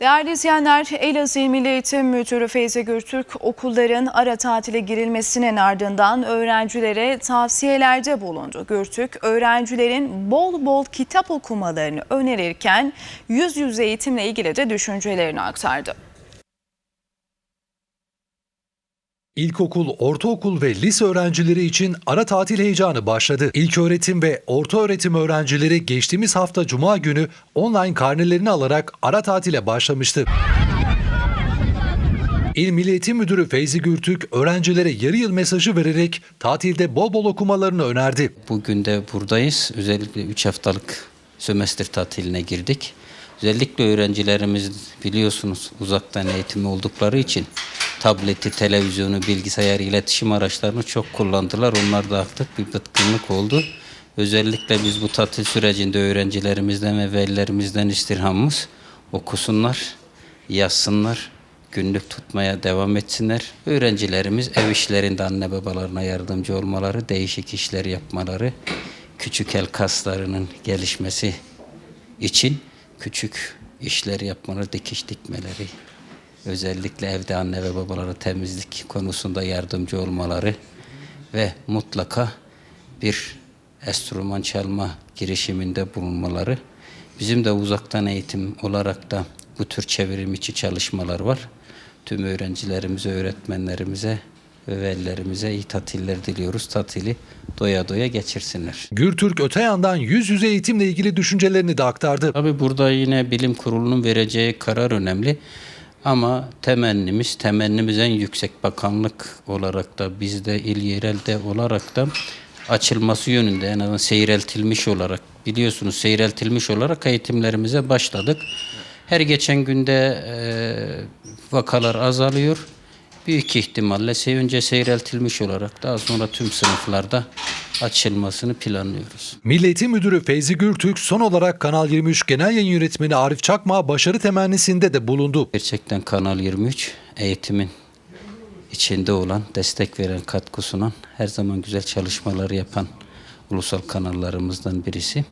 Değerli izleyenler, Elazığ Milli Eğitim Müdürü Feyzi Gürtürk okulların ara tatile girilmesinin ardından öğrencilere tavsiyelerde bulundu. Gürtürk, öğrencilerin bol bol kitap okumalarını önerirken yüz yüze eğitimle ilgili de düşüncelerini aktardı. İlkokul, ortaokul ve lise öğrencileri için ara tatil heyecanı başladı. İlköğretim ve orta öğretim öğrencileri geçtiğimiz hafta cuma günü online karnelerini alarak ara tatile başlamıştı. İl Milli Eğitim Müdürü Feyzi Gürtürk öğrencilere yarı yıl mesajı vererek tatilde bol bol okumalarını önerdi. Bugün de buradayız. Özellikle 3 haftalık sömestr tatiline girdik. Özellikle öğrencilerimiz biliyorsunuz uzaktan eğitimi oldukları için tableti, televizyonu, bilgisayar, iletişim araçlarını çok kullandılar. Onlar da artık bir bıtkınlık oldu. Özellikle biz bu tatil sürecinde öğrencilerimizden ve velilerimizden istirhamımız okusunlar, yazsınlar, günlük tutmaya devam etsinler. Öğrencilerimiz ev işlerinde anne babalarına yardımcı olmaları, değişik işler yapmaları, küçük el kaslarının gelişmesi için küçük işler yapmaları, dikiş dikmeleri, özellikle evde anne ve babalara temizlik konusunda yardımcı olmaları ve mutlaka bir enstrüman çalma girişiminde bulunmaları. Bizim de uzaktan eğitim olarak da bu tür çevrim içi çalışmalar var. Tüm öğrencilerimize, öğretmenlerimize ve velilerimize iyi tatiller diliyoruz. Tatili doya doya geçirsinler. Gürtürk öte yandan yüz yüze eğitimle ilgili düşüncelerini de aktardı. Tabii burada yine bilim kurulunun vereceği karar önemli. Ama temennimiz, temennimiz en yüksek bakanlık olarak da bizde il yerelde olarak da açılması yönünde en azından seyreltilmiş olarak biliyorsunuz seyreltilmiş olarak eğitimlerimize başladık. Her geçen günde e, vakalar azalıyor. Büyük ihtimalle önce seyreltilmiş olarak daha sonra tüm sınıflarda açılmasını planlıyoruz. Milli Eğitim Müdürü Feyzi Gürtürk son olarak Kanal 23 Genel Yayın Yönetmeni Arif Çakma başarı temennisinde de bulundu. Gerçekten Kanal 23 eğitimin içinde olan, destek veren, katkı sunan, her zaman güzel çalışmaları yapan ulusal kanallarımızdan birisi.